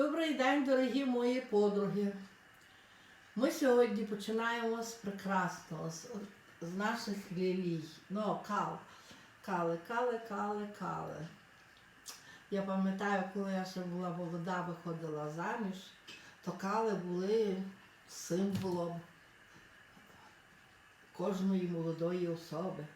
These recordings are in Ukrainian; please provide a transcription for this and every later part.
Добрий день, дорогі мої подруги. Ми сьогодні починаємо з прекрасного, з, з наших лілій. Ну, кал. Кали, кали, кали, кали. Я пам'ятаю, коли я ще була молода, виходила заміж, то кали були символом кожної молодої особи.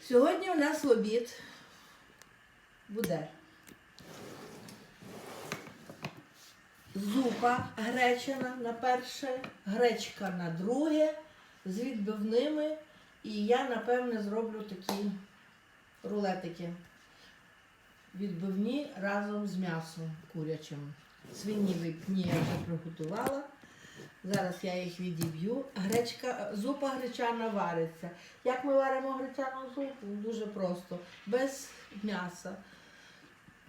Сьогодні у нас обід буде зупа гречана на перше, гречка на друге з відбивними. І я, напевне, зроблю такі рулетики відбивні разом з м'ясом курячим. Свині випні я вже приготувала. Зараз я їх відіб'ю. Гречка, зупа гречана вариться. Як ми варимо гречану зупу? Дуже просто, без м'яса.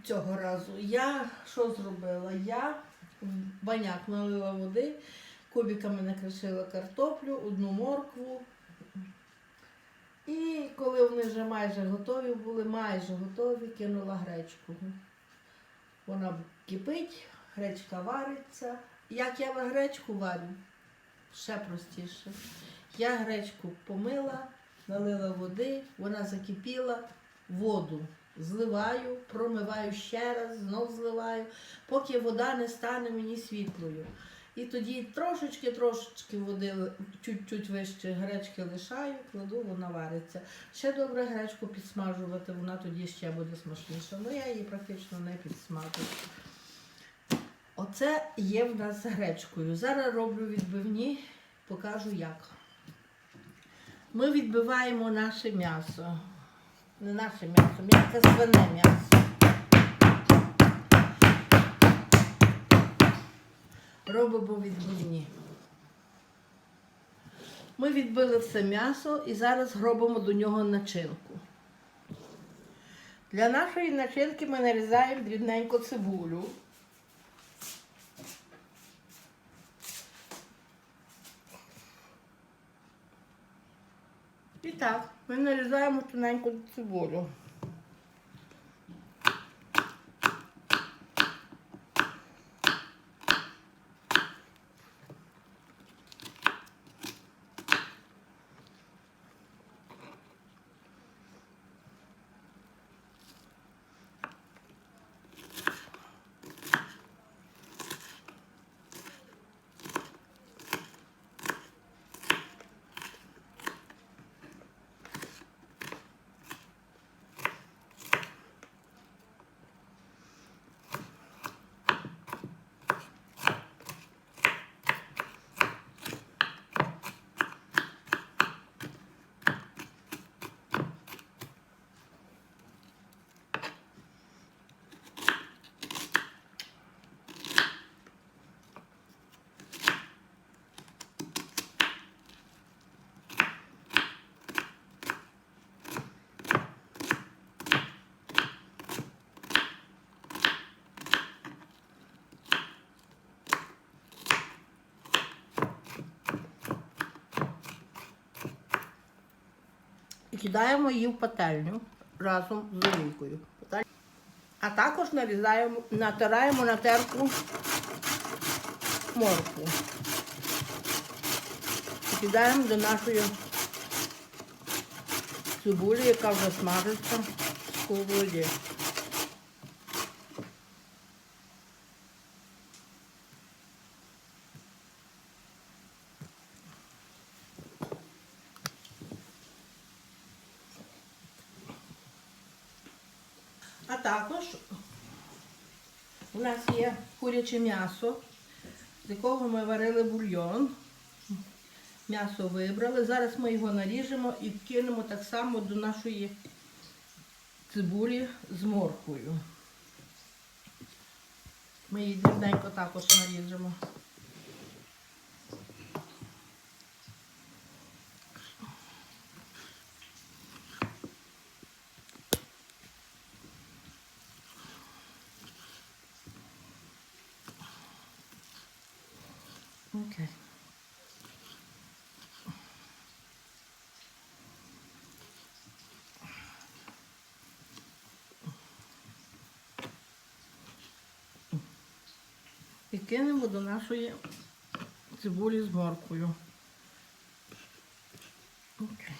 Цього разу. Я що зробила? Я в баняк налила води, кубиками накришила картоплю, одну моркву. І коли вони вже майже готові були, майже готові, кинула гречку. Вона кипить, гречка вариться. Як я гречку варю? Ще простіше. Я гречку помила, налила води, вона закипіла, воду зливаю, промиваю ще раз, знов зливаю, поки вода не стане мені світлою. І тоді трошечки-трошечки води, чуть-чуть вище гречки лишаю, кладу, вона вариться. Ще добре гречку підсмажувати, вона тоді ще буде смачніша. Ну я її практично не підсмажую. Оце є в нас гречкою. Зараз роблю відбивні, покажу як. Ми відбиваємо наше м'ясо. Не наше м'ясо, м'яке свине м'ясо. Робимо відбивні. Ми відбили все м'ясо і зараз робимо до нього начинку. Для нашої начинки ми нарізаємо дрібненько цибулю. І так, ми нарізаємо тоненьку цибулю. І кидаємо її в пательню разом з олійкою. А також нарізаємо, натираємо на терку моркву. І кидаємо до нашої цибулі, яка вже смажиться в сковороді. А також у нас є куряче м'ясо, з якого ми варили бульйон. М'ясо вибрали. Зараз ми його наріжемо і кинемо так само до нашої цибулі з морквою. Ми її дрібненько також наріжемо. Окей. Кинемо до нашої цибулі з морквою. Окей.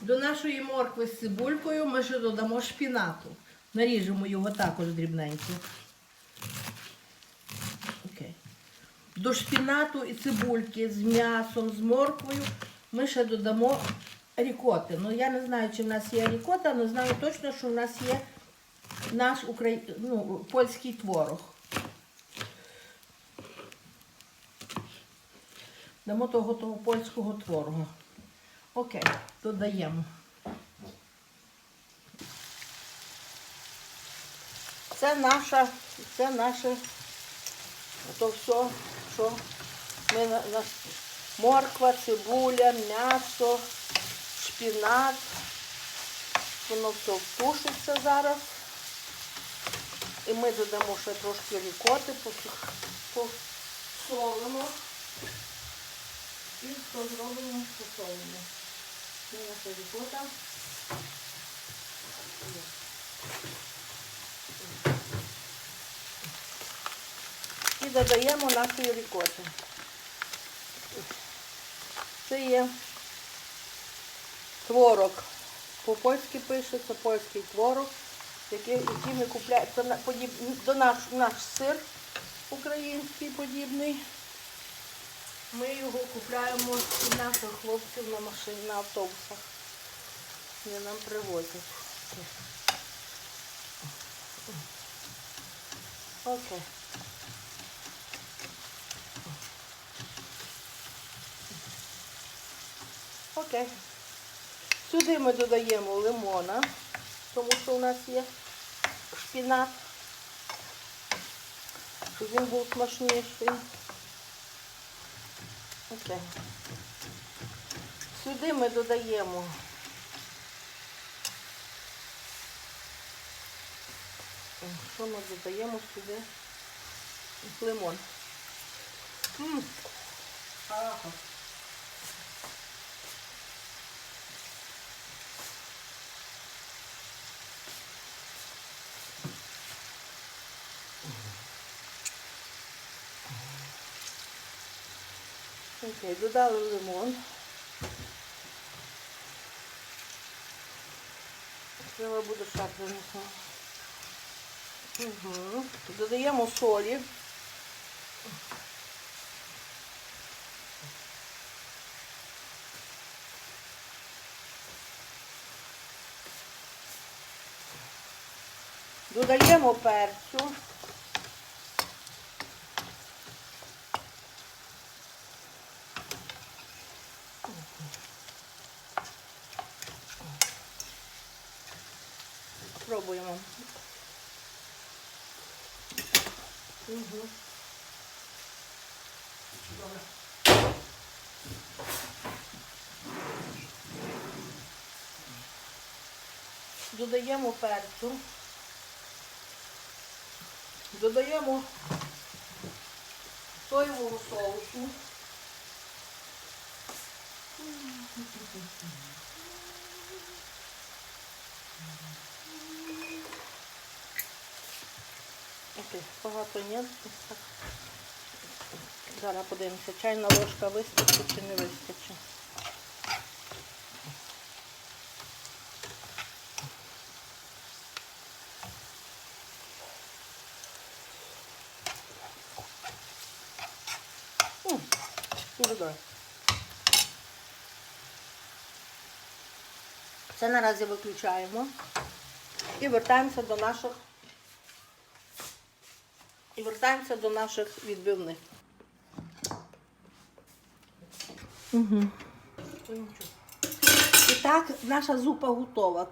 До нашої моркви з цибулькою ми ще додамо шпінату. Наріжемо його також дрібненько. Окей. До шпінату і цибульки з м'ясом, з морквою ми ще додамо рікоти. Ну, я не знаю, чи в нас є рікота, але знаю точно, що в нас є наш украї... ну, польський творог. Дамо того, того польського творога. Окей, додаємо. Це наша, це наше, то все, що ми на, на морква, цибуля, м'ясо, шпінат. Воно все втушиться зараз. І ми додамо ще трошки рікоти, посолимо. І що зробимо, посолимо. Це наша рікота. І додаємо нашої рікоти. Це є творог. По-польськи пишеться польський творог, який, який ми купляємо. Це подіб, до наш, наш сир український подібний. Ми його купляємо у наших хлопців на машині, на автобусах. Вони нам привозять. Окей. Окей. Сюди ми додаємо лимона, тому що у нас є шпінат, щоб він був смачніший. Окей. Сюди ми додаємо що ми додаємо сюди? Лимон. М. Ага. Окей, додали лимон. Треба буде ще. Угу. Додаємо солі. Додаємо перцю. Пробуємо. Угу. Добре. Додаємо перцю. Додаємо соєвого соусу. Окей, багато ні. Зараз подивимося, чайна ложка вистачить чи не вистачить. М, Добре. Це наразі виключаємо і вертаємося до наших і вертаємося до наших відбивних. Угу. І так, наша зупа готова.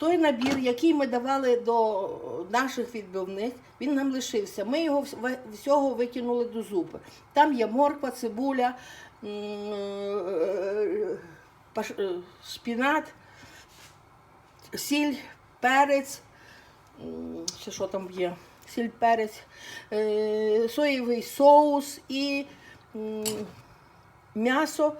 Той набір, який ми давали до наших відбивних, він нам лишився. Ми його всього викинули до зупи. Там є морква, цибуля, е, паш- е, шпінат, сіль, перець, що там є, сіль, перець, е, соєвий соус і м'ясо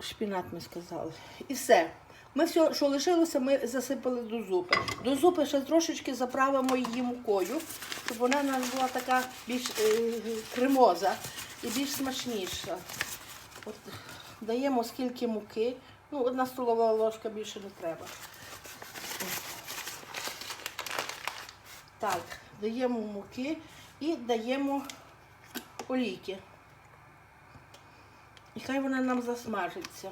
Шпінат ми сказали. І все. Ми все, що лишилося, ми засипали до зупи. До зупи ще трошечки заправимо її мукою, щоб вона у нас була така більш е, кремоза і більш смачніша. От, даємо скільки муки. Ну, одна столова ложка більше не треба. Так, даємо муки і даємо олійки. І хай вона нам засмажиться.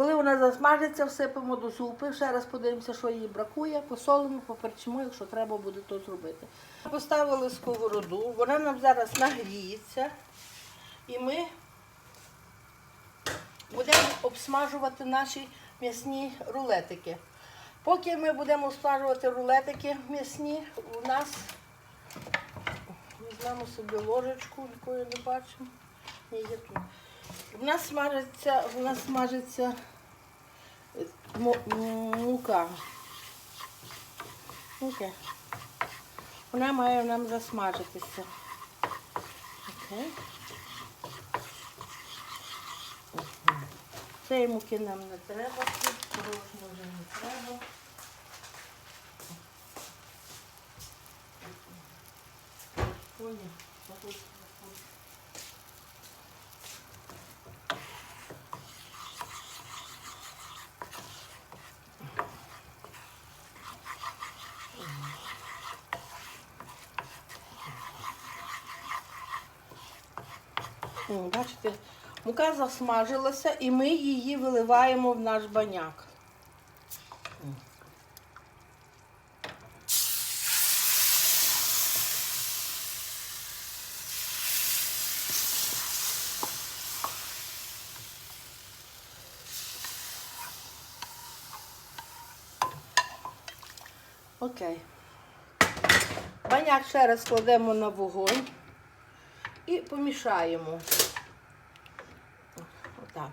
Коли вона засмажиться, всипемо до супи, ще раз подивимося, що їй бракує, посолимо, поперчимо, якщо треба буде то зробити. Поставили сковороду, вона нам зараз нагріється, і ми будемо обсмажувати наші м'ясні рулетики. Поки ми будемо обсмажувати рулетики м'ясні, у нас візьмемо собі ложечку, якої не бачимо. Ні, є тут. У нас смажиться, у нас смажиться е, мука. Окей. Вона має нам засмажитися. Окей. Цієї муки нам не треба, порожньо вже не треба. Ой, Бачите, мука засмажилася і ми її виливаємо в наш баняк. Окей. Баняк ще раз кладемо на вогонь і помішаємо. Отак.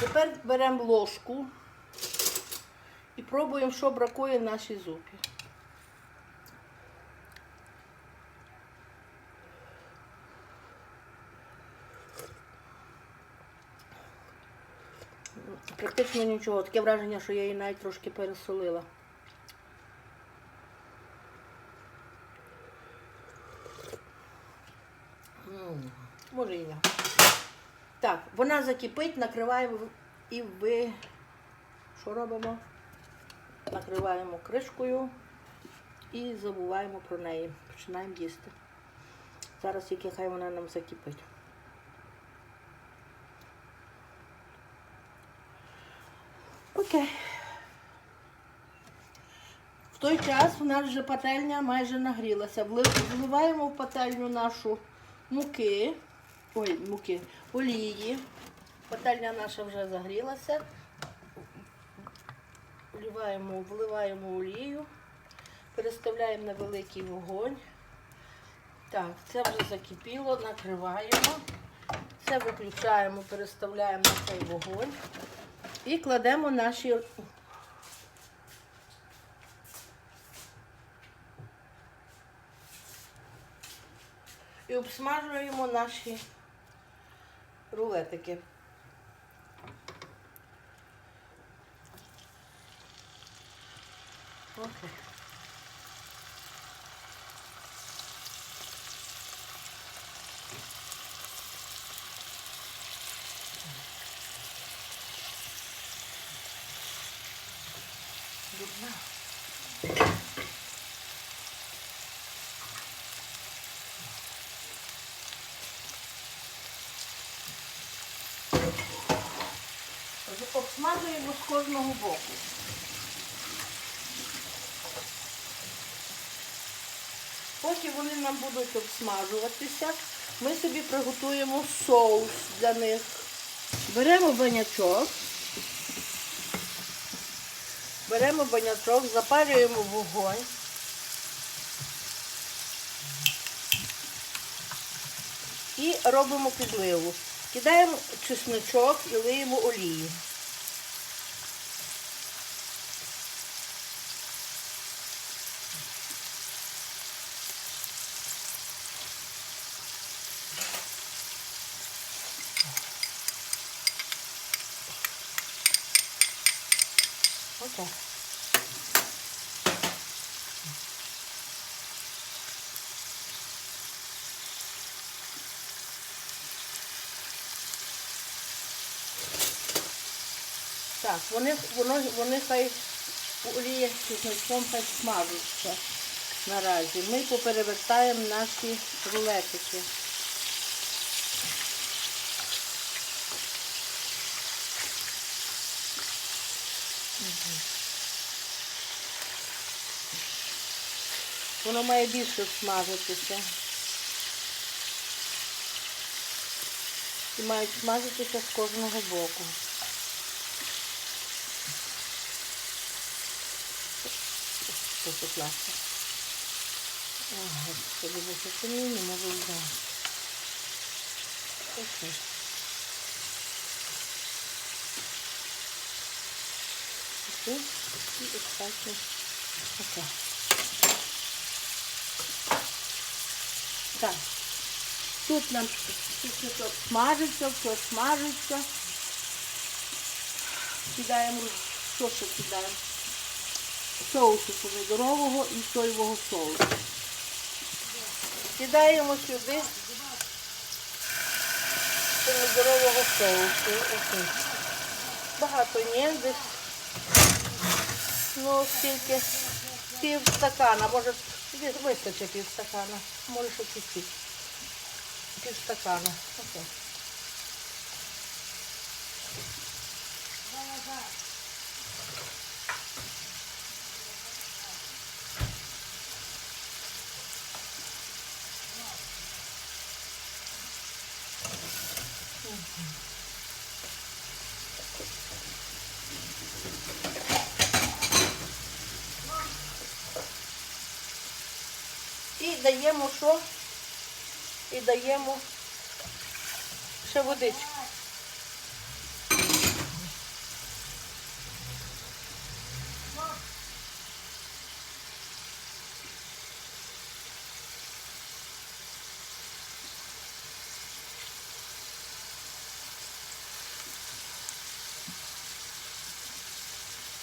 Тепер беремо ложку і пробуємо, що бракує нашій зупі. Практично нічого. Таке враження, що я її навіть трошки пересолила. М, Може і не. Так, вона закипить, накриваємо і ви. Що робимо? Накриваємо кришкою і забуваємо про неї. Починаємо їсти. Зараз тільки хай вона нам закипить. Окей. В той час у нас вже пательня майже нагрілася. Вливаємо в пательню нашу муки, ой, муки, олії. Пательня наша вже загрілася. Вливаємо, вливаємо олію, переставляємо на великий вогонь. Так, це вже закипіло, накриваємо. Це виключаємо, переставляємо на цей вогонь і кладемо наші і обсмажуємо наші рулетики. Окей. Дубна. Обсмажуємо кожного боку. Поки вони нам будуть обсмажуватися, ми собі приготуємо соус для них. Беремо банячок, беремо банячок, запалюємо вогонь. І робимо підливу. Кидаємо чесночок і лиємо олію. Отак. Так, вони, воно, вони хай олія чесночком хай смажуться наразі. Ми поперевертаємо наші рулетики. Воно має більше смажитися. І мають смажитися з кожного боку. Що тут ласка? Ага, це буде це не можу взяти. Окей. Окей. І остатньо. Окей. Так. Тут нам чесночок смажиться, все смажиться. Кидаємо, що ще кидаємо? Соусу помідорового і соєвого соусу. Кидаємо сюди помідорового соусу. Окей. Багато ні, десь ну скільки пів стакана, може вистачить пів стакана, може ще чуть-чуть. Пів стакана. Окей. І даємо що? І даємо ще водичку.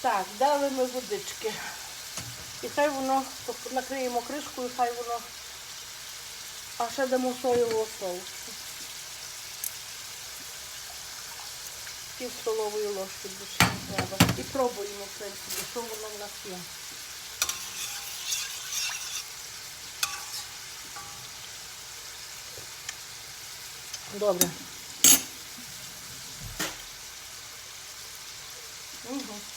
Так, дали ми водички. І хай воно накриємо кришкою, хай воно. А ще дамо соєвого соусу. Пів столової ложки більше треба. І пробуємо, в принципі, що воно в нас є. Добре. Угу.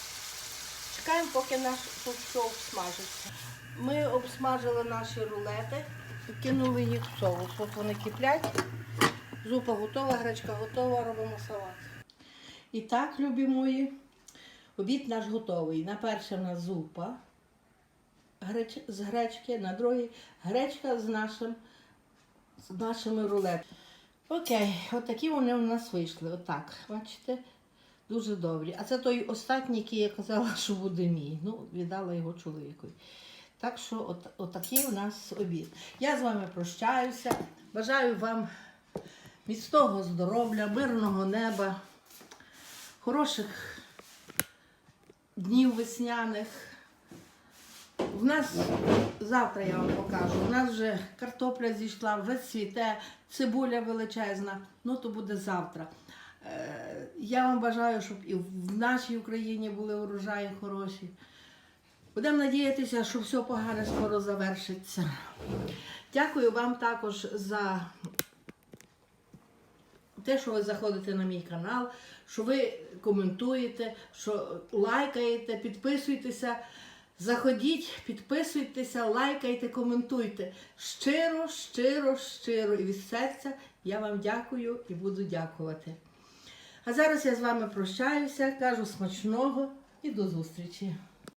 Чекаємо, поки наш все обсмажиться. Ми обсмажили наші рулети кинули їх в соус. От вони киплять. Зупа готова, гречка готова, робимо салат. І так, любі мої, обід наш готовий. На перше в нас зупа греч... з гречки, на другий гречка з, нашим... з нашими рулетами. Окей, отакі вони у нас вийшли. Отак, бачите? Дуже добрі. А це той останній, який я казала, що буде мій. Ну, віддала його чоловікові. Так що, от, отакий у нас обід. Я з вами прощаюся. Бажаю вам міцного здоров'я, мирного неба, хороших днів весняних. У нас завтра я вам покажу. У нас вже картопля зійшла, вже цвіте, цибуля величезна. Ну то буде завтра. Е, Я вам бажаю, щоб і в нашій Україні були урожаї хороші. Будемо надіятися, що все погане скоро завершиться. Дякую вам також за те, що ви заходите на мій канал, що ви коментуєте, що лайкаєте, підписуйтеся. Заходіть, підписуйтеся, лайкайте, коментуйте. Щиро, щиро, щиро і від серця я вам дякую і буду дякувати. А зараз я з вами прощаюся, кажу смачного і до зустрічі.